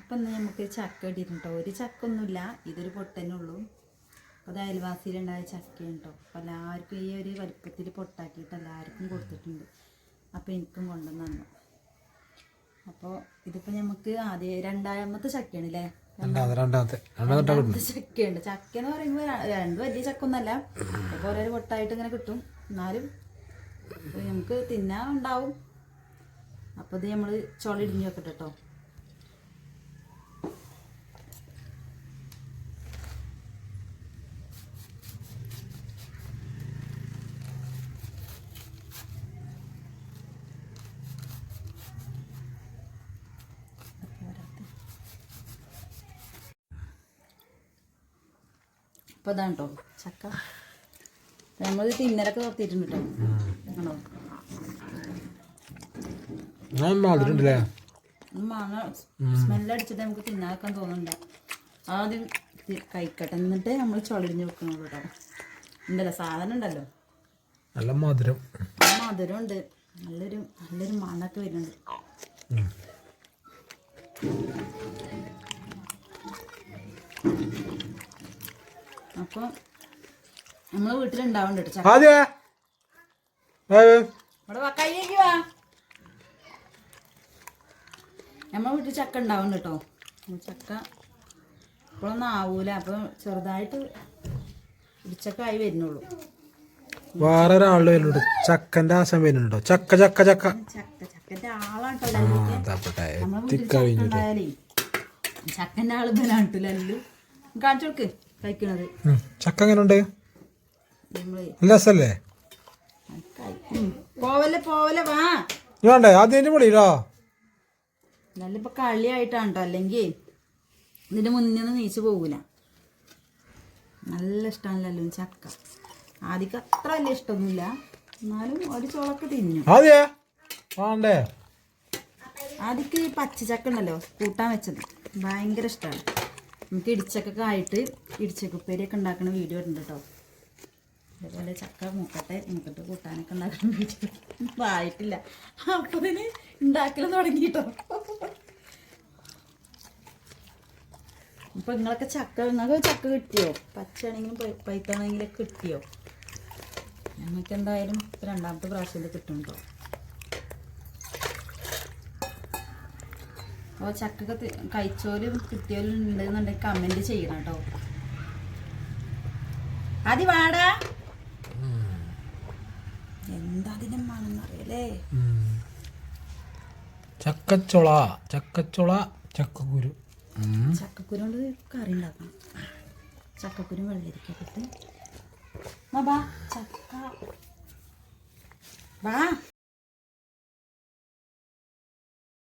അപ്പം ഇന്ന് നമുക്ക് ചക്ക ഇട്ടിട്ടുണ്ട് ഒരു ചക്ക ഒന്നുമില്ല ഇതൊരു പൊട്ടനുള്ളൂ അപ്പോൾ അത് അയൽവാസിയിലുണ്ടായ ചക്കയാണ് കേട്ടോ അപ്പോൾ എല്ലാവർക്കും ഈ ഒരു വലിപ്പത്തിൽ പൊട്ടാക്കിയിട്ട് എല്ലാവർക്കും കൊടുത്തിട്ടുണ്ട്. അപ്പോൾ എനിക്കും കൊണ്ടുവന്നു അപ്പോൾ ഇതിപ്പോൾ നമുക്ക് ആദ്യം രണ്ടാമത്തെ ചക്കയാണ് അല്ലേ രണ്ടാമത്തെ ചക്കയുണ്ട്. ചക്ക എന്ന് പറയുമ്പോൾ രണ്ട് വലിയ ചക്ക ഒന്നല്ല അപ്പോൾ ഓരോ പൊട്ടായിട്ട് ഇങ്ങനെ കിട്ടും. എന്നാലും നമുക്ക് തിന്നാൻ ഉണ്ടാവും. അപ്പോൾ ഇത് നമ്മൾ ചുള വെക്കട്ടെ കേട്ടോ അപ്പോൾ ഇതാണ് കേട്ടോ ചക്ക. നമ്മൾ തിന്നലൊക്കെ നിർത്തിയിട്ടുണ്ട് കേട്ടോ സ്മെല്ലടിച്ചിട്ട് നമുക്ക് തിന്നാക്കാൻ തോന്നുന്നുണ്ട്. ആദ്യം കഴിക്കട്ടെ. എന്നിട്ട് നമ്മൾ ചൊളിഞ്ഞ് വെക്കണുള്ളൂ കേട്ടോ ഉണ്ടല്ലോ സാധനം ഉണ്ടല്ലോ. നല്ല മധുരം. മധുരം ഉണ്ട് നല്ലൊരു നല്ലൊരു മണ്ണൊക്കെ വരുന്നുണ്ട്. അപ്പോൾ നമ്മളെ വീട്ടിലുണ്ടാവുന്നുണ്ട് കേട്ടോ ചക്ക? ആദ്യ. ഇവിടെ വാ, കയ്യേക്ക് വാ. നമ്മളെ വീട്ടിൽ ചക്ക ഉണ്ടാവുന്നുണ്ട് കേട്ടോ ഈ ചക്ക ഇപ്പോഴൊന്നും ആവൂല. അപ്പം ചെറുതായിട്ട് ഇടിച്ചക്ക ആയി വരുന്നുള്ളൂ. വേറെ ഒരാളുടെ വരുന്നുണ്ട് ചക്കന്റെ ആശം വരുന്നുണ്ടോ? ചക്ക ചക്ക ചക്ക. ചക്ക ചക്കന്റെ ആളാണ് കേട്ടോ ആ ലല്ലിക്ക്. തപ്പട്ടെ നമ്മളെ വീട്ടിൽ ചക്ക എത്തിക്കഴിഞ്ഞു ഉണ്ടായാലേ ചക്കന്റെ ആൾ ലല്ലു. കാണിച്ചു കൊടുക്ക്. കഴിക്കണത്. ചക്ക എങ്ങനെയുണ്ട് നല്ല രസല്ലേ? പോവല്ലേ പോവല്ലേ വാ. വേണ്ടേ? ആദ്യം വിളിയിലോ നല്ല ഇപ്പൊ കളിയായിട്ടാണ് കേട്ടോ അല്ലെങ്കിൽ ഇതിന്റെ മുന്നിൽ നിന്ന് നീച്ചു പോകൂല നല്ല ഇഷ്ടമാണ് ലല്ലു ചക്ക. ആദ്യക്ക് അത്ര വലിയ ഇഷ്ടമൊന്നുമില്ല. എന്നാലും ഒരു ചോളൊക്കെ തിന്നു. ആദ്യക്ക് ഈ പച്ചച്ചക്ക ഉണ്ടല്ലോ കൂട്ടാൻ വെച്ചത്. ഭയങ്കര ഇഷ്ടമാണ് നമുക്ക് ഇടിച്ചക്കൊക്കെ ആയിട്ട് ഇടിച്ചക്കുപ്പേരിയൊക്കെ ഉണ്ടാക്കുന്ന വീഡിയോ ഉണ്ട് കേട്ടോ അതേപോലെ ചക്ക മൂക്കട്ടെ മൂക്കട്ട് കൂട്ടാനൊക്കെ ഉണ്ടാക്കുന്ന വീഡിയോ. ആയിട്ടില്ല. അപ്പൊ ഇതിന് ഉണ്ടാക്കൽ തുടങ്ങി കേട്ടോ ഇപ്പൊ നിങ്ങളൊക്കെ ചക്ക നിങ്ങൾക്ക് ചക്ക കിട്ടിയോ? പച്ചയാണെങ്കിലും പൈത്താണെങ്കിലൊക്കെ പൈത്താണെങ്കിലും കിട്ടിയോ? ഞങ്ങൾക്ക് എന്തായാലും രണ്ടാമത്തെ പ്രാവശ്യം കിട്ടും കേട്ടോ അപ്പോൾ ചക്കക്ക് തി- കഴിച്ചോലും കിട്ടിയോലും ഉണ്ടെന്നുണ്ടെങ്കിൽ കമന്റ് ചെയ്യണം കേട്ടോ. അതി വാടാ. എന്താ അതിന്റെ മണം അറിയല്ലേ ചക്കച്ചുള ചക്കച്ചുള ചക്കക്കുരു. ചക്കക്കുരു കൊണ്ട് കറി ഉണ്ടാക്കണം. ചക്കക്കുരു വെള്ളരിക്കൊക്കെ ഇട്ട്. വാ, വാ ചക്ക. വാ.